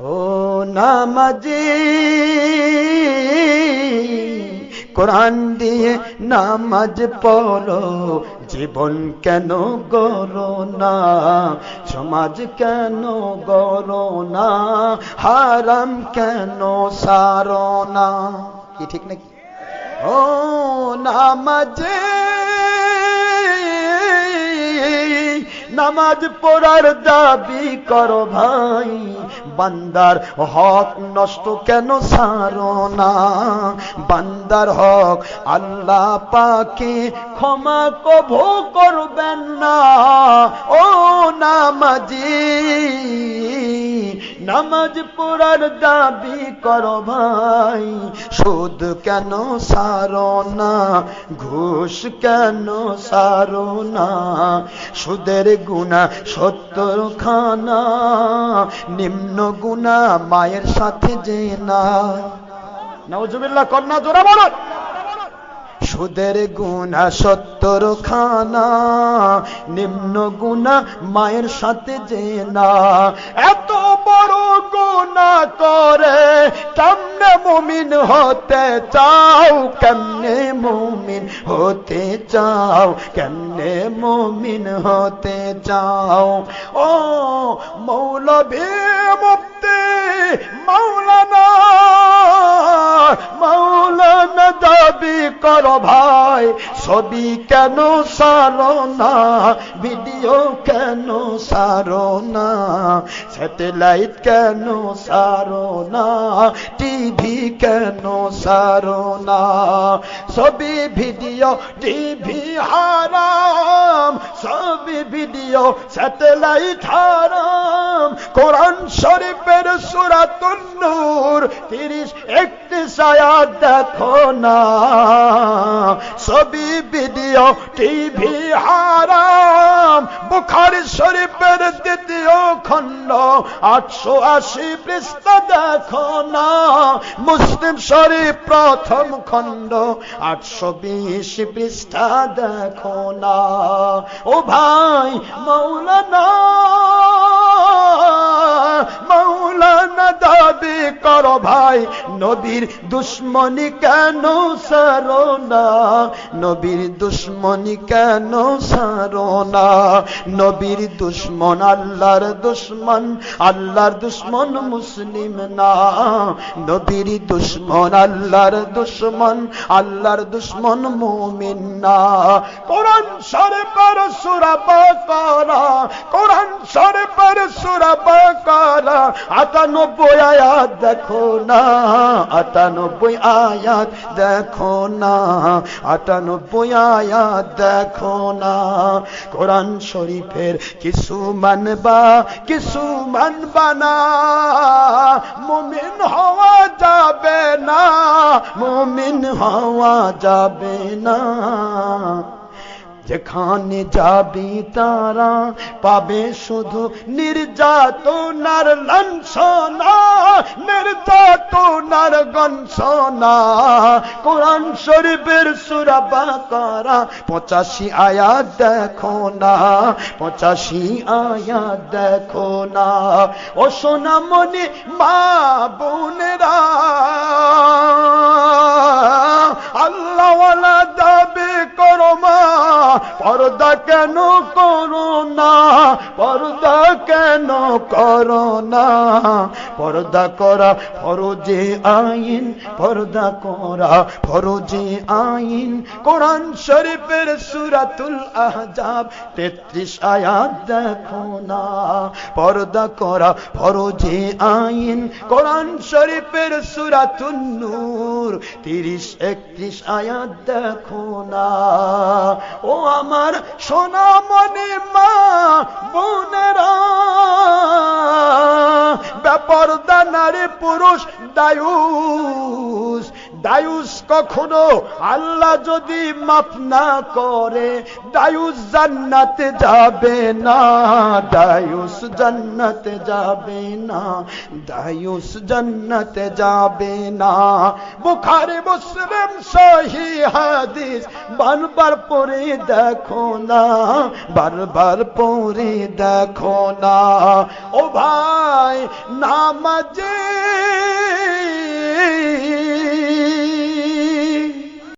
ও নামাজি, কোরআন দিয়ে নামাজ পড়ো, জীবন কেন গড়ো না? সমাজ কেন গড়ো না? হারাম কেন সারো না? কি ঠিক নাকি? ও নামাজে নামাজ পড়ার দাবি করো ভাই। বান্দার হক নষ্ট কেন সারো না? বান্দার হক আল্লাহ পাকে ক্ষমা কভো করবেন না। ও নামাজি নামাজ পড়ার দাবি করো ভাই। সুদ কেন সারো না? ঘুষ কেন সারো না? সুদের গুণা সত্তর খানা। নিম্ন গুণা মায়ের সাথে যে না। নজুবিল্লাহ কন্যা, জোরা বলো সুদের গুণা সত্তর খানা। নিম্ন গুণা মায়ের সাথে যে না। এত বড় গুণা করে কেমনে মুমিন হতে চাও, কেমনে মুমিন হতে চাও, কেমনে মুমিন হতে চাও? ও মৌলভী মুক্তি মৌলানা দাবি করো ভাই, ছবি কেন সারো না? ভিডিও কেন সারো না? স্যাটেলাইট কেন সারো না? টিভি কেন সারো না? ছবি, ভিডিও, টিভি হারাম। ছবি, ভিডিও, স্যাটেলাইট হারাম। কোরআন শরীফের সুরাতুন তিরিশ একটি সায়াত দেখো না। ছবি, ভিডিও, টিভি, হারাম। বুখারি শরীফের দ্বিতীয় খণ্ড। আটশো আশি পৃষ্ঠা দেখো না। মুসলিম শরীফ প্রথম খণ্ড। আটশো বিশ পৃষ্ঠা দেখো না। ও ভাই, মৌলানা ভাই নবীর দুশ্মনী কেন সারো না? নবীর দুশ্মনী কেন সারো না? নবীর দুশ্মন আল্লাহর দুশ্মন আল্লাহর দুশ্মন মুসলিম না। নবীর দুশ্মন, আল্লাহর দুশ্মন আল্লাহর দুশ্মন মুমিন না। কোরআন শরীফের সূরা বাকারা, কোরআন শরীফের সূরা বাকারা 98 আয়াত দেখো। না 98 আয়াত দেখো না 98 আয়াত দেখো না। কোরআন শরীফের কিছু মানবা কিছু মানবা না। মুমিন হওয়া যাবে না, মুমিন হওয়া যাবে না। যেখানে যাবি তারা পাবে শুধু নির্যাতনার লাঞ্ছনা। নির্যাতনার গঞ্ছনা কোরআন শরীফের সুরা বাকারা, পঁচাশি আয়াত দেখো না, পঁচাশি আয়াত দেখো না। ও সোনামণি মা বোনেরা, আল্লাহওয়ালা করো পর্দা কেন করো না? পর্দা কেন করো না? পর্দা করা ফরজে আইন, পর্দা করা ফরজে আইন। কোরআন শরীফের সুরাতুল আহজাব তেত্রিশ আয়াত দেখো না। পর্দা করা ফরজে আইন। কোরআন শরীফের সুরাতুন নূর, তিরিশ একত্রিশ আয়াত দেখো না। ও আমার সোনা মনে মা বোনেরা। ব্যাপার দানারে পুরুষ দায়ুস দায়ুস কখনো আল্লাহ যদি মাফ না করে, দায়ুস জান্নাতে যাবে না, দায়ুস জান্নাতে যাবে না, দায়ুস জান্নাতে যাবে না। বুখারি, মুসলিম, সহি হাদিস, বারবার পড়ে দেখো না, বারবার পড়ে দেখো না। ও ভাই, নামাজে